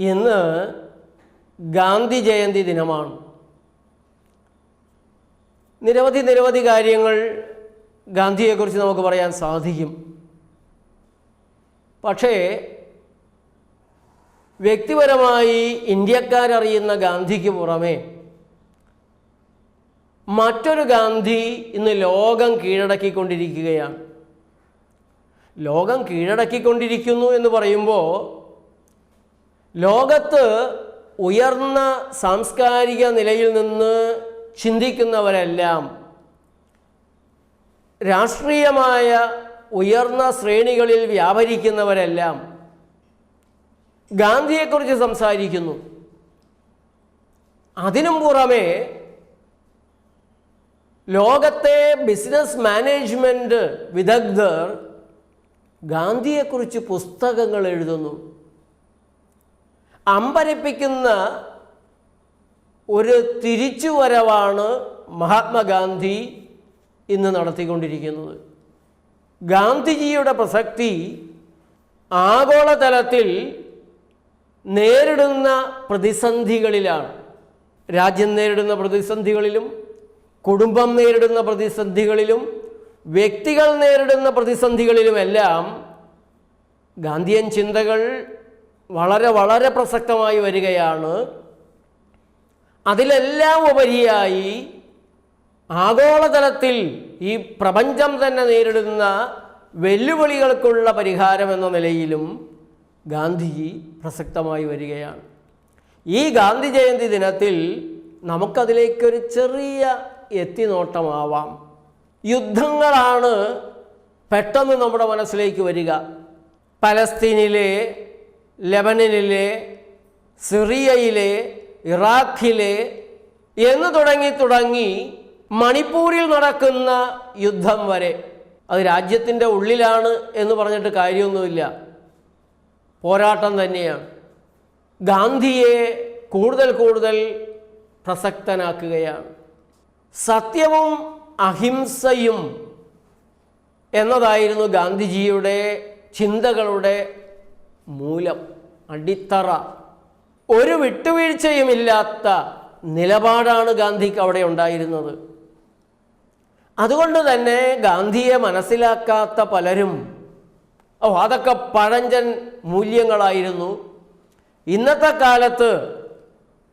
ഇന്ന് ഗാന്ധി ജയന്തി ദിനമാണ്. നിരവധി നിരവധി കാര്യങ്ങൾ ഗാന്ധിയെക്കുറിച്ച് നമുക്ക് പറയാൻ സാധിക്കും. പക്ഷേ വ്യക്തിപരമായി ഇന്ത്യക്കാരറിയുന്ന ഗാന്ധിക്ക് പുറമേ മറ്റൊരു ഗാന്ധി ഇന്ന് ലോകം കീഴടക്കിക്കൊണ്ടിരിക്കുകയാണ്. ലോകം കീഴടക്കിക്കൊണ്ടിരിക്കുന്നു എന്ന് പറയുമ്പോൾ ലോകത്ത് ഉയർന്ന സാംസ്കാരിക നിലയിൽ നിന്ന് ചിന്തിക്കുന്നവരെല്ലാം രാഷ്ട്രീയമായ ഉയർന്ന ശ്രേണികളിൽ വ്യാപരിക്കുന്നവരെല്ലാം ഗാന്ധിയെക്കുറിച്ച് സംസാരിക്കുന്നു. അതിനും പുറമെ ലോകത്തെ ബിസിനസ് മാനേജ്മെന്റ് വിദഗ്ധർ ഗാന്ധിയെക്കുറിച്ച് പുസ്തകങ്ങൾ എഴുതുന്നു. അമ്പരപ്പിക്കുന്ന ഒരു തിരിച്ചുവരവാണ് മഹാത്മാഗാന്ധി ഇന്ന് നടത്തിക്കൊണ്ടിരിക്കുന്നത്. ഗാന്ധിജിയുടെ പ്രസക്തി ആഗോളതലത്തിൽ നേരിടുന്ന പ്രതിസന്ധികളിലാണ്. രാജ്യം നേരിടുന്ന പ്രതിസന്ധികളിലും കുടുംബം നേരിടുന്ന പ്രതിസന്ധികളിലും വ്യക്തികൾ നേരിടുന്ന പ്രതിസന്ധികളിലുമെല്ലാം ഗാന്ധിയൻ ചിന്തകൾ വളരെ വളരെ പ്രസക്തമായി വരികയാണ്. അതിലെല്ലാം ഉപരിയായി ആഗോളതലത്തിൽ ഈ പ്രപഞ്ചം തന്നെ നേരിടുന്ന വെല്ലുവിളികൾക്കുള്ള പരിഹാരം എന്ന നിലയിലും ഗാന്ധിജി പ്രസക്തമായി വരികയാണ്. ഈ ഗാന്ധി ജയന്തി ദിനത്തിൽ നമുക്കതിലേക്കൊരു ചെറിയ എത്തിനോട്ടമാവാം. യുദ്ധങ്ങളാണ് പെട്ടെന്ന് നമ്മുടെ മനസ്സിലേക്ക് വരിക. പലസ്തീനിലെ ലെബനനിലെ സിറിയയിലെ ഇറാഖിലെ എന്ന് തുടങ്ങി തുടങ്ങി മണിപ്പൂരിൽ നടക്കുന്ന യുദ്ധം വരെ. അത് രാജ്യത്തിന്റെ ഉള്ളിലാണ് എന്ന് പറഞ്ഞിട്ട് കാര്യമൊന്നുമില്ല. പോരാട്ടം തന്നെയാണ്. ഗാന്ധിയെ കൂടുതൽ കൂടുതൽ പ്രസക്തനാക്കുകയാണ്. സത്യവും അഹിംസയും എന്നതായിരുന്നു ഗാന്ധിജിയുടെ ചിന്തകളുടെ മൂലം അടിത്തറ. ഒരു വിട്ടുവീഴ്ചയുമില്ലാത്ത നിലപാടാണ് ഗാന്ധിക്ക് അവിടെ ഉണ്ടായിരുന്നത്. അതുകൊണ്ട് തന്നെ ഗാന്ധിയെ മനസ്സിലാക്കാത്ത പലരും ഓ അതൊക്കെ പഴഞ്ചൻ മൂല്യങ്ങളായിരുന്നു. ഇന്നത്തെ കാലത്ത്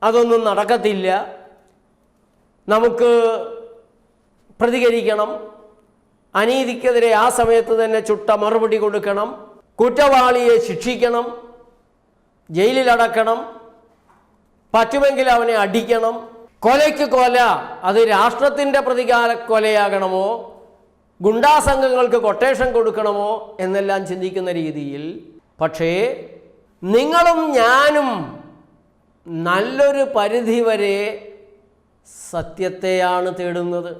അതൊന്നും നടക്കത്തില്ല. നമുക്ക് പ്രതികരിക്കണം. അനീതിക്കെതിരെ ആ സമയത്ത് തന്നെ ചുട്ട മറുപടി കൊടുക്കണം. കുറ്റവാളിയെ ശിക്ഷിക്കണം ജയിലിലടക്കണം പറ്റുമെങ്കിൽ അവനെ അടിക്കണം. കൊലയ്ക്ക് കൊല അത് രാഷ്ട്രത്തിന്റെ പ്രതികാര കൊലയാകണമോ? ഗുണ്ടാസംഘങ്ങൾക്ക് കൊട്ടേഷൻ കൊടുക്കണമോ? എന്നെല്ലാം ചിന്തിക്കുന്ന രീതിയിൽ. പക്ഷേ നിങ്ങളും ഞാനും നല്ലൊരു പരിധി വരെ സത്യത്തെയാണ് തേടുന്നത്.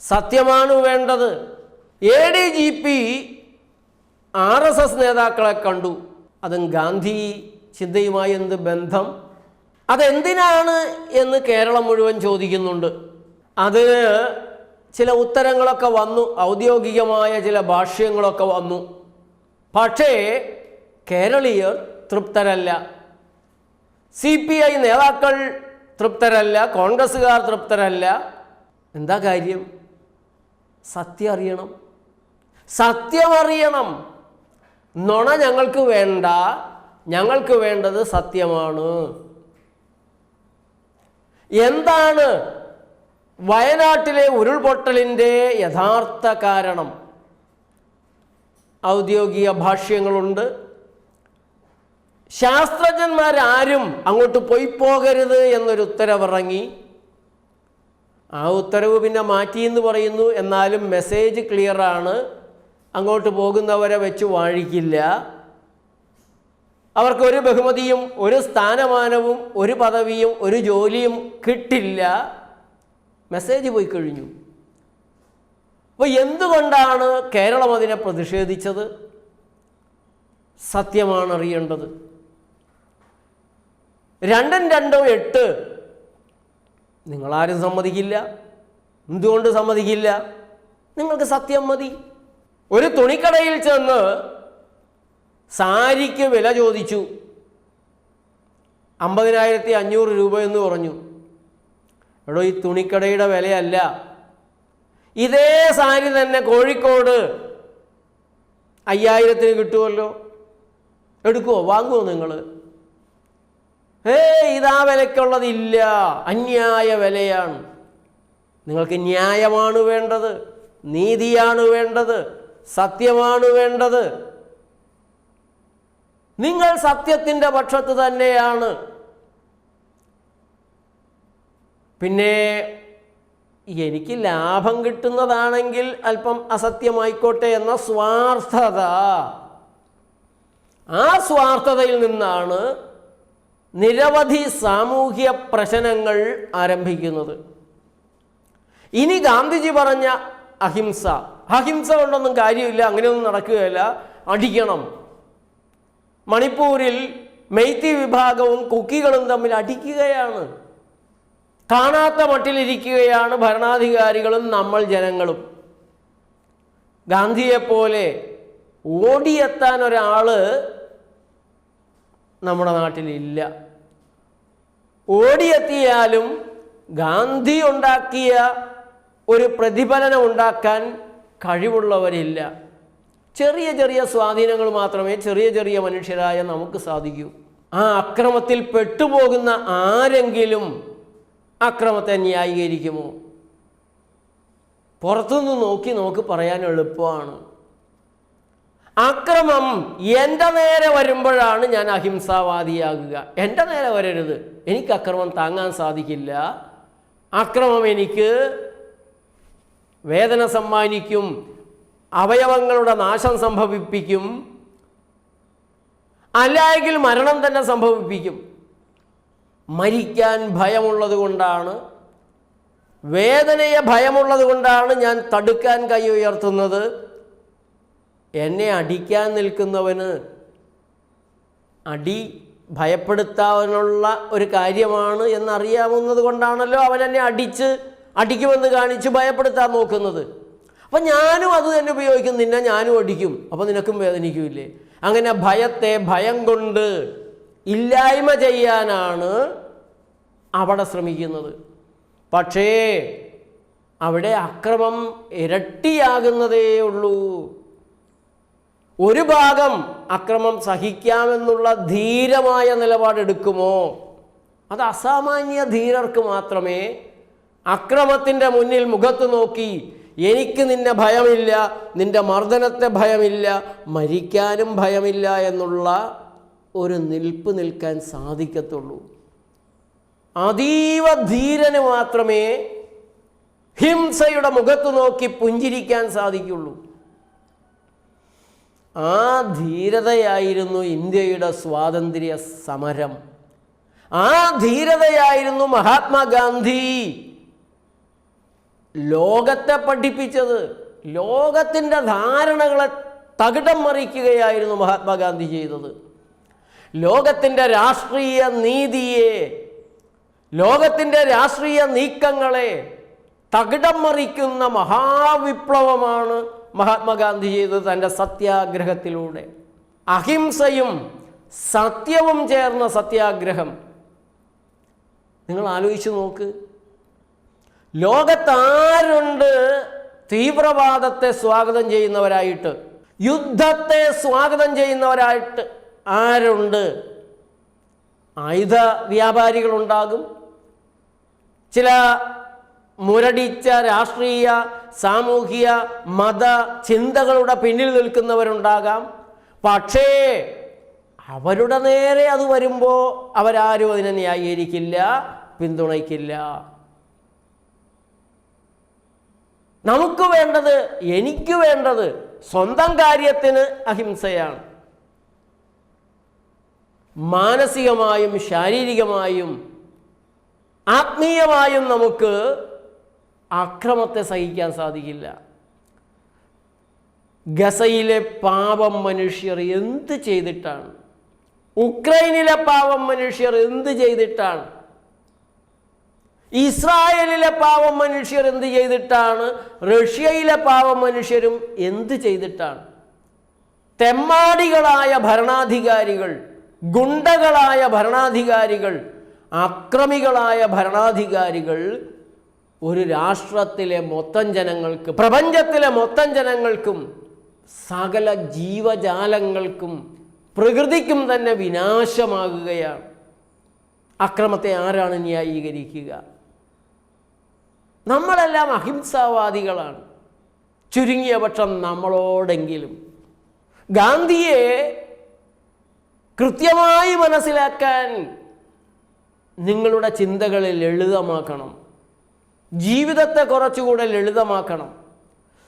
സത്യമാണ് വേണ്ടത്. A D G P R S S നേതാക്കളെ കണ്ടു. അതും ഗാന്ധി ചിന്തയുമായി എന്ത് ബന്ധം? അതെന്തിനാണ് എന്ന് കേരളം മുഴുവൻ ചോദിക്കുന്നുണ്ട്. അതിന് ചില ഉത്തരങ്ങളൊക്കെ വന്നു. ഔദ്യോഗികമായ ചില ഭാഷ്യങ്ങളൊക്കെ വന്നു. പക്ഷേ കേരളീയർ തൃപ്തരല്ല. സി പി ഐ നേതാക്കൾ തൃപ്തരല്ല. കോൺഗ്രസ്സുകാർ തൃപ്തരല്ല. എന്താ കാര്യം? സത്യം അറിയണം. സത്യം അറിയണം. നുണ ഞങ്ങൾക്ക് വേണ്ട. ഞങ്ങൾക്ക് വേണ്ടത് സത്യമാണ്. എന്താണ് വയനാട്ടിലെ ഉരുൾപൊട്ടലിന്റെ യഥാർത്ഥ കാരണം? ഔദ്യോഗിക ഭാഷ്യങ്ങളുണ്ട്. ശാസ്ത്രജ്ഞന്മാരാരും അങ്ങോട്ട് പോയി പോകരുത് എന്നൊരു ഉത്തരവിറങ്ങി. ആ ഉത്തരവ് പിന്നെ മാറ്റിയെന്ന് പറയുന്നു. എന്നാലും മെസ്സേജ് ക്ലിയറാണ്. അങ്ങോട്ട് പോകുന്നവരെ വെച്ച് വാഴിക്കില്ല. അവർക്ക് ഒരു ബഹുമതിയും ഒരു സ്ഥാനമാനവും ഒരു പദവിയും ഒരു ജോലിയും കിട്ടില്ല. മെസ്സേജ് പോയി കഴിഞ്ഞു. അപ്പോൾ എന്തുകൊണ്ടാണ് കേരളം അതിനെ പ്രതിഷേധിച്ചത്? സത്യമാണ് അറിയേണ്ടത്. രണ്ടും രണ്ടും എട്ട്. നിങ്ങളാരും സമ്മതിക്കില്ല. എന്തുകൊണ്ട് സമ്മതിക്കില്ല? നിങ്ങൾക്ക് സത്യം മതി. ഒരു തുണിക്കടയിൽ ചെന്ന് സാരിക്ക് വില ചോദിച്ചു. അമ്പതിനായിരത്തി അഞ്ഞൂറ് രൂപ എന്ന് പറഞ്ഞു. എടോ ഈ തുണിക്കടയുടെ വിലയല്ല. ഇതേ സാരി തന്നെ കോഴിക്കോട് അയ്യായിരത്തിന് കിട്ടുമല്ലോ. എടുക്കുമോ വാങ്ങുമോ നിങ്ങൾ ഏ ഇതാ വിലക്കുള്ളതില്ല അന്യായ വിലയാണ്. നിങ്ങൾക്ക് ന്യായമാണ് വേണ്ടത്. നീതിയാണ് വേണ്ടത്. സത്യമാണ് വേണ്ടത്. നിങ്ങൾ സത്യത്തിന്റെ പക്ഷത്ത് തന്നെയാണ്. പിന്നെ എനിക്ക് ലാഭം കിട്ടുന്നതാണെങ്കിൽ അല്പം അസത്യമായിക്കോട്ടെ എന്ന സ്വാർത്ഥത. ആ സ്വാർത്ഥതയിൽ നിന്നാണ് നിരവധി സാമൂഹ്യ പ്രശ്നങ്ങൾ ആരംഭിക്കുന്നത്. ഇനി ഗാന്ധിജി പറഞ്ഞ അഹിംസ. അഹിംസ കൊണ്ടൊന്നും കാര്യമില്ല അങ്ങനെയൊന്നും നടക്കുകയില്ല. അടിക്കണം. മണിപ്പൂരിൽ മെയ്ത്തി വിഭാഗവും കുക്കികളും തമ്മിൽ അടിക്കുകയാണ്. കാണാത്ത മട്ടിലിരിക്കുകയാണ് ഭരണാധികാരികളും നമ്മൾ ജനങ്ങളും. ഗാന്ധിയെപ്പോലെ ഓടിയെത്താൻ ഒരാൾ നമ്മുടെ നാട്ടിലില്ല. ഓടിയെത്തിയാലും ഗാന്ധി ഉണ്ടാക്കിയ ഒരു പ്രതിഫലനം ഉണ്ടാക്കാൻ കഴിവുള്ളവരില്ല. ചെറിയ ചെറിയ സ്വാധീനങ്ങൾ മാത്രമേ ചെറിയ ചെറിയ മനുഷ്യരായ നമുക്ക് സാധിക്കൂ. ആ അക്രമത്തിൽ പെട്ടുപോകുന്ന ആരെങ്കിലും അക്രമത്തെ ന്യായീകരിക്കുമോ? പുറത്തുനിന്ന് നോക്കി നമുക്ക് പറയാൻ എളുപ്പമാണ്. അക്രമം എന്റെ നേരെ വരുമ്പോഴാണ് ഞാൻ അഹിംസാവാദിയാകുക. എന്റെ നേരെ വരരുത്. എനിക്ക് അക്രമം താങ്ങാൻ സാധിക്കില്ല. അക്രമം എനിക്ക് വേദന സമ്മാനിക്കും അവയവങ്ങളുടെ നാശം സംഭവിപ്പിക്കും. അല്ലായെങ്കിൽ മരണം തന്നെ സംഭവിപ്പിക്കും. മരിക്കാൻ ഭയമുള്ളത് കൊണ്ടാണ് വേദനയെ ഭയമുള്ളത് കൊണ്ടാണ് ഞാൻ തടുക്കാൻ കൈ ഉയർത്തുന്നത്. എന്നെ അടിക്കാൻ നിൽക്കുന്നവന് അടി ഭയപ്പെടുത്താനുള്ള ഒരു കാര്യമാണ് എന്നറിയാവുന്നത് കൊണ്ടാണല്ലോ അവൻ എന്നെ അടിച്ച് അടിക്കുമെന്ന് കാണിച്ച് ഭയപ്പെടുത്താൻ നോക്കുന്നത്. അപ്പം ഞാനും അത് തന്നെ ഉപയോഗിക്കും. നിന്നെ ഞാനും അടിക്കും. അപ്പം നിനക്കും വേദനിക്കില്ലേ അങ്ങനെ ഭയത്തെ ഭയം കൊണ്ട് ഇല്ലായ്മ ചെയ്യാനാണ് അവിടെ ശ്രമിക്കുന്നത്. പക്ഷേ അവിടെ അക്രമം ഇരട്ടിയാകുന്നതേ ഉള്ളൂ. ഒരു ഭാഗം അക്രമം സഹിക്കാമെന്നുള്ള ധീരമായ നിലപാടെടുക്കുമോ? അത് അസാമാന്യ ധീരർക്ക് മാത്രമേ അക്രമത്തിന്റെ മുന്നിൽ മുഖത്ത് നോക്കി എനിക്ക് നിന്നെ ഭയമില്ല നിന്റെ മർദ്ദനത്തെ ഭയമില്ല മരിക്കാനും ഭയമില്ല എന്നുള്ള ഒരു നിൽപ്പ് നിൽക്കാൻ സാധിക്കത്തുള്ളൂ. അതീവ ധീരന് മാത്രമേ ഹിംസയുടെ മുഖത്ത് നോക്കി പുഞ്ചിരിക്കാൻ സാധിക്കുള്ളൂ. ആ ധീരതയായിരുന്നു ഇന്ത്യയുടെ സ്വാതന്ത്ര്യ സമരം. ആ ധീരതയായിരുന്നു മഹാത്മാഗാന്ധി. ലോകത്തെ പഠിപ്പിച്ചത് ലോകത്തിന്റെ ധാരണകളെ തകിടം മറിക്കുകയായിരുന്നു മഹാത്മാഗാന്ധി ചെയ്തത്. ലോകത്തിന്റെ രാഷ്ട്രീയ നീതിയെ ലോകത്തിന്റെ രാഷ്ട്രീയ നീക്കങ്ങളെ തകിടം മറിക്കുന്ന മഹാവിപ്ലവമാണ് മഹാത്മാഗാന്ധി ചെയ്തത് തന്റെ സത്യാഗ്രഹത്തിലൂടെ. അഹിംസയും സത്യവും ചേർന്ന സത്യാഗ്രഹം. നിങ്ങൾ ആലോചിച്ച് നോക്ക്. ലോകത്താരുണ്ട് തീവ്രവാദത്തെ സ്വാഗതം ചെയ്യുന്നവരായിട്ട് യുദ്ധത്തെ സ്വാഗതം ചെയ്യുന്നവരായിട്ട് ആരുണ്ട്? ആയുധ വ്യാപാരികളുണ്ടാകും. ചില മുരടിച്ച രാഷ്ട്രീയ സാമൂഹിക മത ചിന്തകളുടെ പിന്നിൽ നിൽക്കുന്നവരുണ്ടാകാം. പക്ഷേ അവരുടെ നേരെ അത് വരുമ്പോൾ അവരാരും അതിനെ ന്യായീകരിക്കില്ല പിന്തുണയ്ക്കില്ല. നമുക്ക് വേണ്ടത് എനിക്ക് വേണ്ടത് സ്വന്തം കാര്യത്തിന് അഹിംസയാണ്. മാനസികമായും ശാരീരികമായും ആത്മീയമായും നമുക്ക് അക്രമത്തെ സഹിക്കാൻ സാധിക്കില്ല. ഗസയിലെ പാപം മനുഷ്യർ എന്ത് ചെയ്തിട്ടാണ്? ഉക്രൈനിലെ പാവം മനുഷ്യർ എന്ത് ചെയ്തിട്ടാണ്? ഇസ്രായേലിലെ പാവം മനുഷ്യർ എന്ത് ചെയ്തിട്ടാണ്? റഷ്യയിലെ പാവം മനുഷ്യരും എന്ത് ചെയ്തിട്ടാണ്? തെമ്മാടികളായ ഭരണാധികാരികൾ ഗുണ്ടകളായ ഭരണാധികാരികൾ അക്രമികളായ ഭരണാധികാരികൾ ഒരു രാഷ്ട്രത്തിലെ മൊത്തം ജനങ്ങൾക്ക് പ്രപഞ്ചത്തിലെ മൊത്തം ജനങ്ങൾക്കും സകല ജീവജാലങ്ങൾക്കും പ്രകൃതിക്കും തന്നെ വിനാശമാകുകയാണ്. അക്രമത്തെ ആരാണ് ന്യായീകരിക്കുക? നമ്മളെല്ലാം അഹിംസാവാദികളാണ്. ചുരുങ്ങിയ പക്ഷം നമ്മളോടെങ്കിലും. ഗാന്ധിയെ കൃത്യമായി മനസ്സിലാക്കാൻ നിങ്ങളുടെ ചിന്തകളിൽ ലളിതമാക്കണം. ജീവിതത്തെ കുറച്ചുകൂടെ ലളിതമാക്കണം.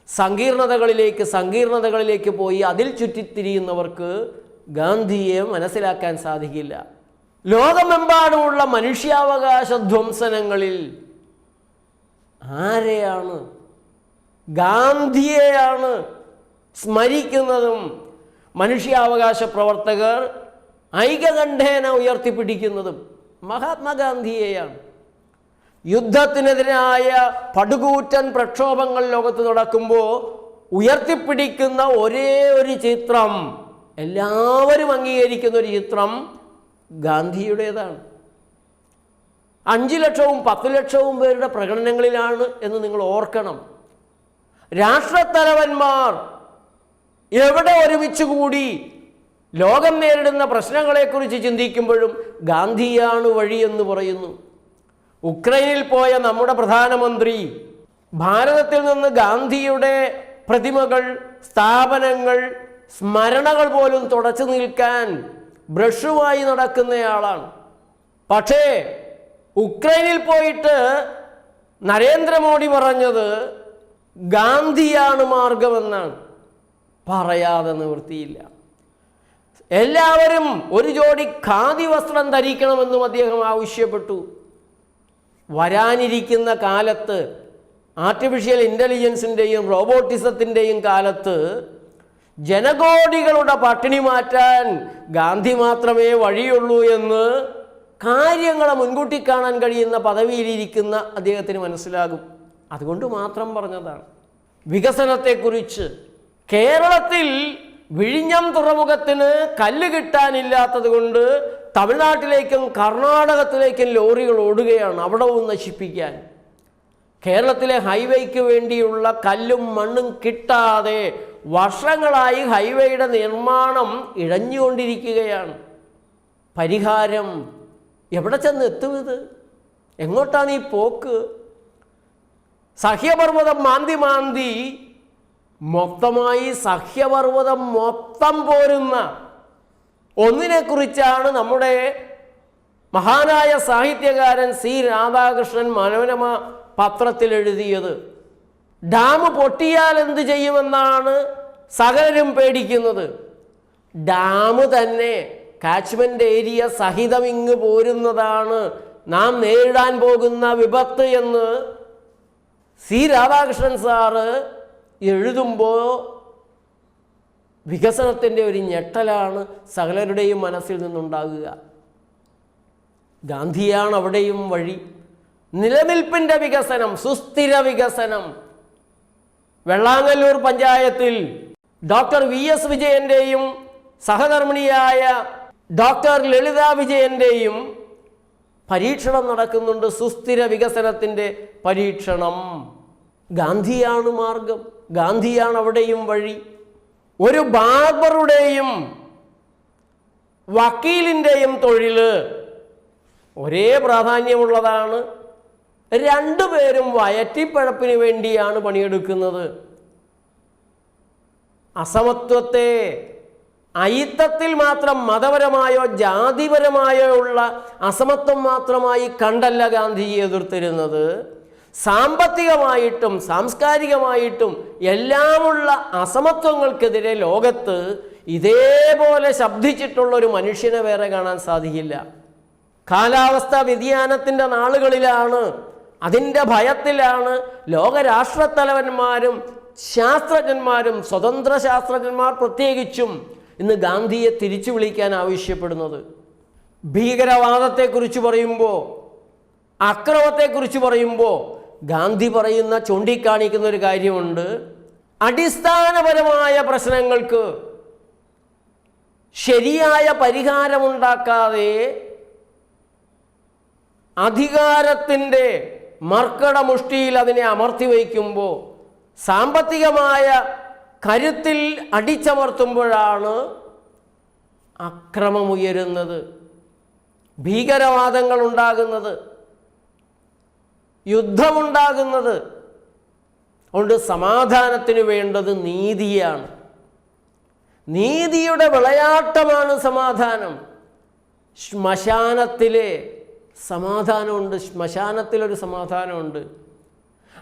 സങ്കീർണതകളിലേക്ക് സങ്കീർണതകളിലേക്ക് പോയി അതിൽ ചുറ്റിത്തിരിയുന്നവർക്ക് ഗാന്ധിയെ മനസ്സിലാക്കാൻ സാധിക്കില്ല. ലോകമെമ്പാടുമുള്ള മനുഷ്യാവകാശ ധ്വംസനങ്ങളിൽ ആരെയാണ്? ഗാന്ധിയെയാണ് സ്മരിക്കുന്നതും. മനുഷ്യാവകാശ പ്രവർത്തകർ ഐകകണ്ഠേന ഉയർത്തിപ്പിടിക്കുന്നതും മഹാത്മാഗാന്ധിയെയാണ്. യുദ്ധത്തിനെതിരായ പടുകൂറ്റൻ പ്രക്ഷോഭങ്ങൾ ലോകത്ത് നടക്കുമ്പോൾ ഉയർത്തിപ്പിടിക്കുന്ന ഒരേ ഒരു ചിത്രം എല്ലാവരും അംഗീകരിക്കുന്ന ഒരു ചിത്രം ഗാന്ധിയുടേതാണ്. അഞ്ച് ലക്ഷവും പത്ത് ലക്ഷവും പേരുടെ പ്രകടനങ്ങളിലാണ് എന്ന് നിങ്ങൾ ഓർക്കണം. രാഷ്ട്രത്തലവന്മാർ എവിടെ ഒരുമിച്ച് കൂടി ലോകം നേരിടുന്ന പ്രശ്നങ്ങളെക്കുറിച്ച് ചിന്തിക്കുമ്പോഴും ഗാന്ധിയാണ് വഴി എന്ന് പറയുന്നു. ഉക്രൈനിൽ പോയ നമ്മുടെ പ്രധാനമന്ത്രി ഭാരതത്തിൽ നിന്ന് ഗാന്ധിയുടെ പ്രതിമകൾ സ്ഥാപനങ്ങൾ സ്മരണകൾ പോലും തുടച്ചു നിൽക്കാൻ ബ്രഷുമായി നടക്കുന്നയാളാണ്. പക്ഷേ ഉക്രൈനിൽ പോയിട്ട് നരേന്ദ്രമോദി പറഞ്ഞത് ഗാന്ധിയാണ് മാർഗമെന്നാണ്. പറയാതെ നിവൃത്തിയില്ല. എല്ലാവരും ഒരു ജോഡി ഖാദി വസ്ത്രം ധരിക്കണമെന്നും അദ്ദേഹം ആവശ്യപ്പെട്ടു. വരാനിരിക്കുന്ന കാലത്ത് ആർട്ടിഫിഷ്യൽ ഇന്റലിജൻസിന്റെയും റോബോട്ടിസത്തിന്റെയും കാലത്ത് ജനകോടികളുടെ പട്ടിണി മാറ്റാൻ ഗാന്ധി മാത്രമേ വഴിയുള്ളൂ എന്ന് കാര്യങ്ങളെ മുൻകൂട്ടി കാണാൻ കഴിയുന്ന പദവിയിലിരിക്കുന്ന അദ്ദേഹത്തിന് മനസ്സിലാകും. അതുകൊണ്ട് മാത്രം പറഞ്ഞതാണ്. വികസനത്തെക്കുറിച്ച് കേരളത്തിൽ വിഴിഞ്ഞം തുറമുഖത്തിന് കല്ല് കിട്ടാനില്ലാത്തത് കൊണ്ട് തമിഴ്നാട്ടിലേക്കും കർണാടകത്തിലേക്കും ലോറികൾ ഓടുകയാണ് അവിടവും നശിപ്പിക്കാൻ. കേരളത്തിലെ ഹൈവേക്ക് വേണ്ടിയുള്ള കല്ലും മണ്ണും കിട്ടാതെ വർഷങ്ങളായി ഹൈവേയുടെ നിർമ്മാണം ഇഴഞ്ഞുകൊണ്ടിരിക്കുകയാണ്. പരിഹാരം എവിടെ ചെന്ന് എത്തും ഇത്? എങ്ങോട്ടാണ് ഈ പോക്ക്? സഹ്യപർവതം മാന്തി മാന്തി മൊത്തമായി സഹ്യപർവതം മൊത്തം പോരുന്ന ഒന്നിനെക്കുറിച്ചാണ് നമ്മുടെ മഹാനായ സാഹിത്യകാരൻ സി രാധാകൃഷ്ണൻ മനോരമ പത്രത്തിൽ എഴുതിയത് ഡാം പൊട്ടിയാൽ എന്ത് ചെയ്യുമെന്നാണ് സകലരും പേടിക്കുന്നത്. ഡാം തന്നെ കാച്ച്മെന്റ് ഏരിയ സഹിതം ഇങ്ങ് പോരുന്നതാണ്. നാം നേരിടാൻ പോകുന്ന വിപത്ത് എന്ന് സി രാധാകൃഷ്ണൻ സാറ് എഴുതുമ്പോൾ വികസനത്തിന്റെ ഒരു ഞെട്ടലാണ് സകലരുടെയും മനസ്സിൽ നിന്നുണ്ടാകുക. ഗാന്ധിയാണ് അവിടെയും വഴി നിലനിൽപ്പിന്റെ വികസനം സുസ്ഥിര വികസനം. വെള്ളാങ്ങല്ലൂർ പഞ്ചായത്തിൽ ഡോക്ടർ വി എസ് വിജയന്റെയും സഹധർമ്മിണിയായ ഡോക്ടർ ലളിത വിജയന്റെയും പരീക്ഷണം നടക്കുന്നുണ്ട് സുസ്ഥിര വികസനത്തിന്റെ പരീക്ഷണം. ഗാന്ധിയാണ് മാർഗം. ഗാന്ധിയാണ് അവിടെയും വഴി. ഒരു ബാർബറുടെയും വക്കീലിന്റെയും തൊഴിൽ ഒരേ പ്രാധാന്യമുള്ളതാണ്. രണ്ടുപേരും വയറ്റിപ്പഴപ്പിന് വേണ്ടിയാണ് പണിയെടുക്കുന്നത്. അസമത്വത്തെ അയിത്തത്തിൽ മാത്രം മതപരമായോ ജാതിപരമായോ ഉള്ള അസമത്വം മാത്രമായി കണ്ടല്ല ഗാന്ധിജി എതിർത്തിരുന്നത്. സാമ്പത്തികമായിട്ടും സാംസ്കാരികമായിട്ടും എല്ലാമുള്ള അസമത്വങ്ങൾക്കെതിരെ ലോകത്ത് ഇതേപോലെ ശബ്ദിച്ചിട്ടുള്ള ഒരു മനുഷ്യനെ വേറെ കാണാൻ സാധിക്കില്ല. കാലാവസ്ഥാ വ്യതിയാനത്തിന്റെ നാളുകളിലാണ് അതിന്റെ ഭയത്തിലാണ് ലോകരാഷ്ട്രത്തലവന്മാരും ശാസ്ത്രജ്ഞന്മാരും സ്വതന്ത്ര ശാസ്ത്രജ്ഞന്മാർ പ്രത്യേകിച്ചും ഇന്ന് ഗാന്ധിയെ തിരിച്ചു വിളിക്കാൻ ആവശ്യപ്പെടുന്നത്. ഭീകരവാദത്തെക്കുറിച്ച് പറയുമ്പോൾ അക്രമത്തെക്കുറിച്ച് പറയുമ്പോൾ ഗാന്ധി പറയുന്ന ചൂണ്ടിക്കാണിക്കുന്ന ഒരു കാര്യമുണ്ട്. അടിസ്ഥാനപരമായ പ്രശ്നങ്ങൾക്ക് ശരിയായ പരിഹാരമുണ്ടാക്കാതെ അധികാരത്തിന്റെ മർക്കട മുഷ്ടിയിൽ അതിനെ അമർത്തി വയ്ക്കുമ്പോൾ സാമ്പത്തികമായ കരുത്തിൽ അടിച്ചമർത്തുമ്പോഴാണ് അക്രമമുയരുന്നത്. ഭീകരവാദങ്ങൾ ഉണ്ടാകുന്നത് യുദ്ധമുണ്ടാകുന്നത്. അതുകൊണ്ട് സമാധാനത്തിന് വേണ്ടത് നീതിയാണ്. നീതിയുടെ വിളയാട്ടമാണ് സമാധാനം. ശ്മശാനത്തിലെ സമാധാനമുണ്ട്. ശ്മശാനത്തിലൊരു സമാധാനമുണ്ട്.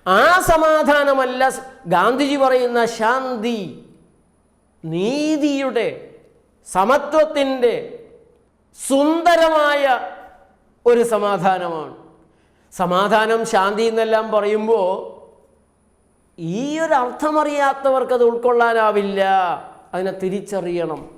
ആ സമാധാനമല്ല ഗാന്ധിജി പറയുന്ന ശാന്തി നീതിയുടെ സമത്വത്തിന്റെ സുന്ദരമായ ഒരു സമാധാനമാണ്. സമാധാനം ശാന്തി എന്നെല്ലാം പറയുമ്പോൾ ഈ ഒരു അർത്ഥമറിയാത്തവർക്ക് അത് ഉൾക്കൊള്ളാനാവില്ല. അതിനെ തിരിച്ചറിയണം.